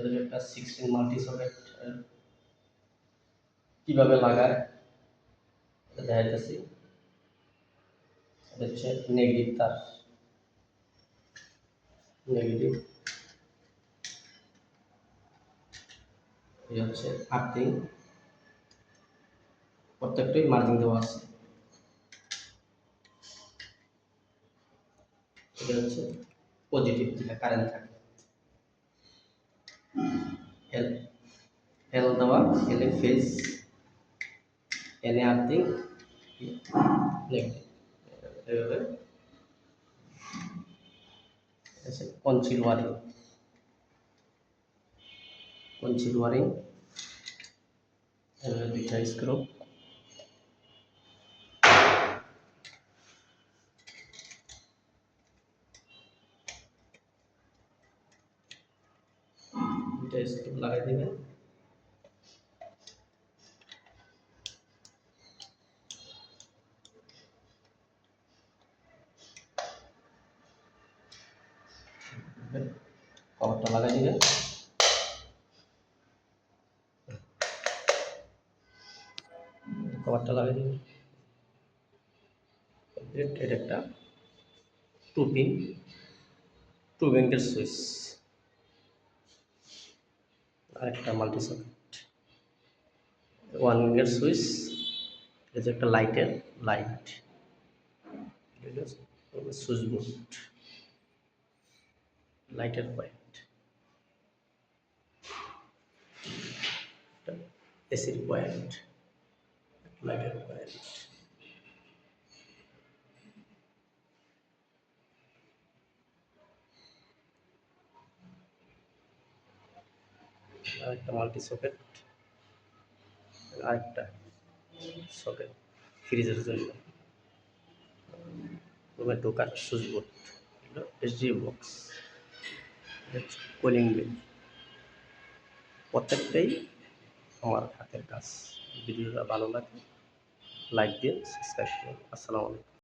হলো একটা sixteen multi socket কীভাবে লাগায়, এটা দেখাইতেছি। হচ্ছে নেগেটিভ তার। নেগেটিভ এই হচ্ছে আর্থিং প্রত্যেকটাই মার্কিং দেওয়া আছে। এটা হচ্ছে পজিটিভ যেটা কারেন্ট থাকে। এল এল দেওয়া এল ফেজ এনে আর্থিং এভাবে। কনসিল ওয়ারিং কনসিল ওয়ারিং দুইটা স্ক্রু দুইটা স্ক্রু লাগাই দিবেন কভারটা লাগাই দিবেন কভারটা লাগাই দিবেন এটা একটা টু পিন, টু ব্যাংকের সুইচ। আর একটা মাল্টি সকেট ওয়ান ব্যাংকের সুইচ এটা একটা লাইটের লাইট সুইচ বোর্ড লাইটের পয়েন্ট এসির পয়েন্ট লাইটের পয়েন্ট আরেকটা মাল্টি সকেট আরেকটা সকেট ফ্রিজের জন্য। রুমে ঢোকার সুইচ বোর্ড এসডি বক্স কুলিং বিল প্রত্যেকটাই আমার হাতের কাজ। ভিডিওটা ভালো লাগে লাইক দিন সাবস্ক্রাইব করুন আসসালামু আলাইকুম।